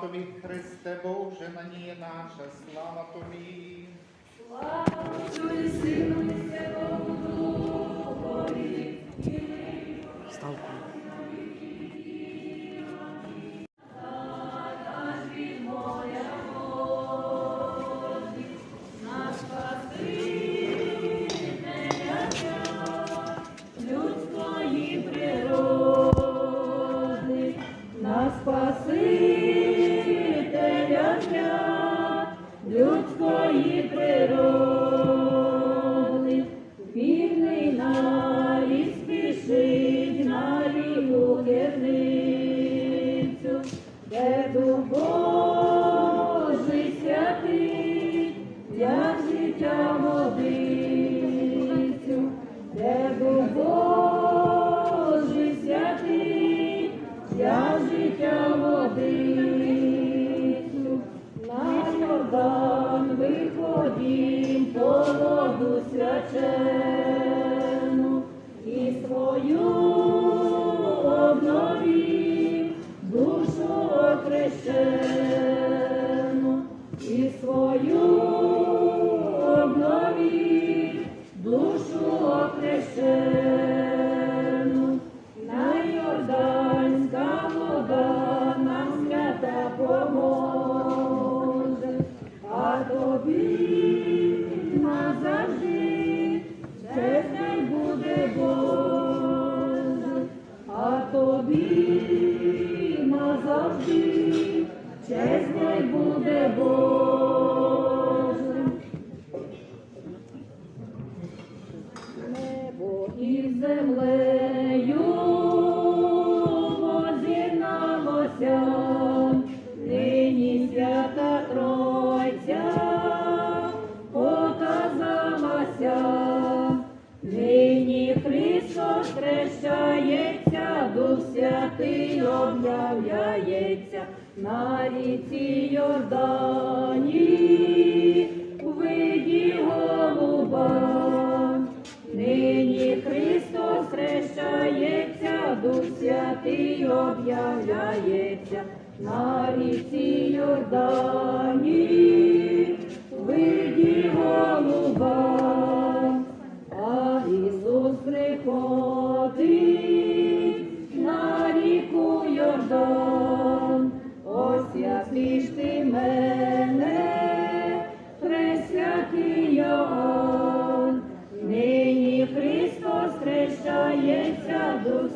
Тобі, Христе Боже, надія наша, слава Тобі. Ставку. Вільний нарід і свою землею воз'єдналося, нині свята Тройця показалася, нині Христос хрещається, Дух Святий об'являється на ріці Йордані, хрещається, Дух Святий об'являється на ріці Йордані, виді голуба, а Ісус приходить на ріку Йордан, освятиш ти мене, пресвятий Йоанн.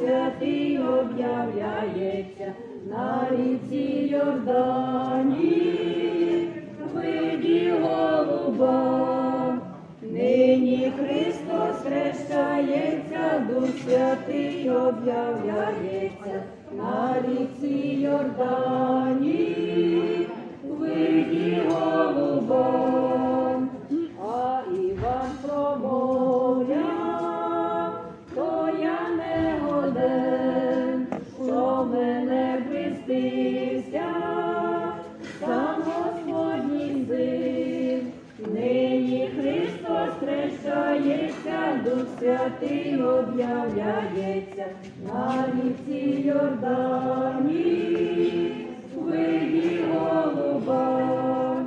Святий об'являється на ріці Йордані, виді голуба. Нині Христос хрещається, Дух Святий об'являється на ріці Йордані, виді голуба. Святий об'являється на ріці Йордані, виді голуба.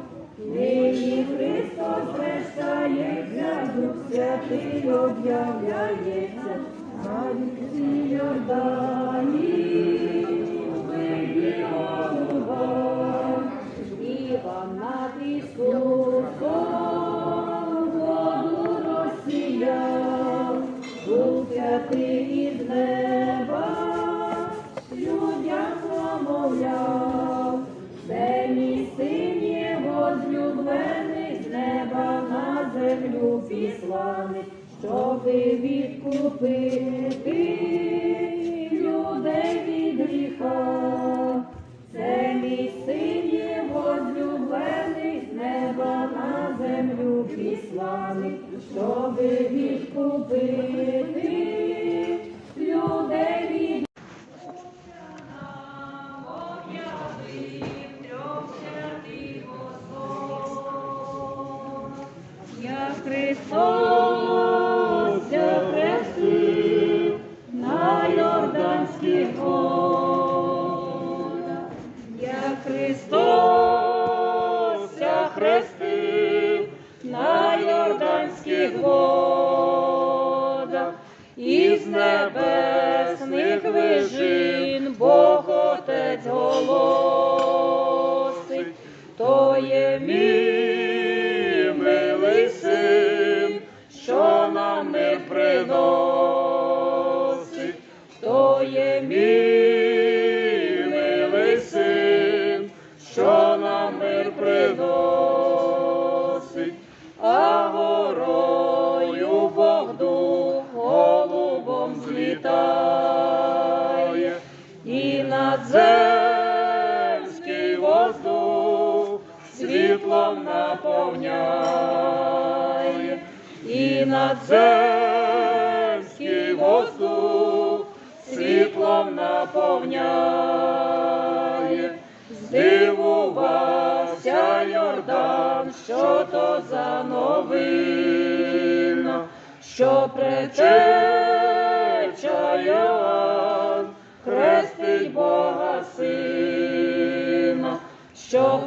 Нині Христос хрещається, Дух Святий об'являється відкупити людей від гріха. хрестив на Йорданських водах із небес. І надземський воздух світлом наповняє, і надземський воздух світлом наповняє, здивувався Йордан, що то за новина, що притеча що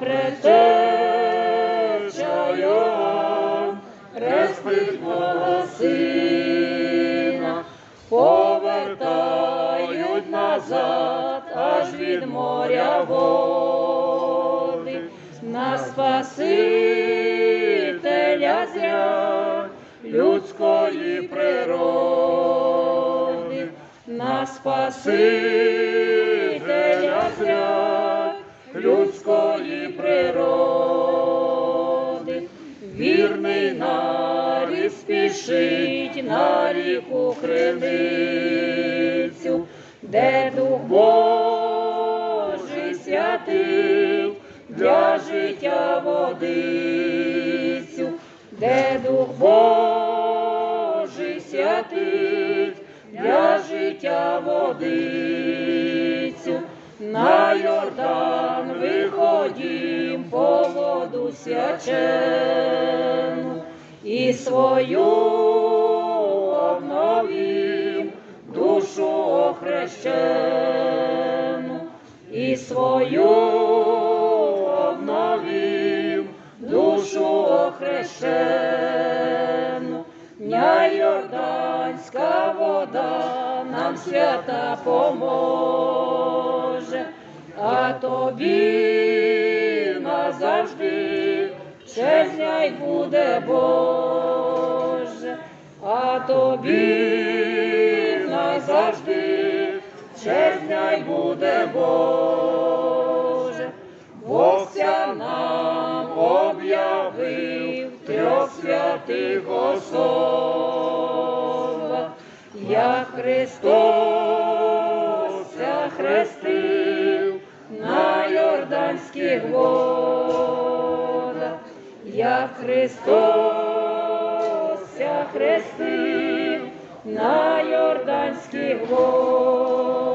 Йоанн хрестить Бога Сина, повертають назад аж від моря води, на Спасителя зря людської природи, на Спасителя Нарід спішить на ріку криницю, де Дух Божий святив для життя водицю, де Дух Божий святить для життя водицю. На Йордан виходім по воду свячену і свою обновім душу охрещену, і свою обновім душу охрещену. Ня Йорданська вода нам свята поможе, а тобі назавжди чесня й буде Боже, а тобі назавжди й буде Боже. Богся нам об'явив трьох святих особа, я Христос хрестив на Йорданських водах, я Христос хрестив на Йорданських водах.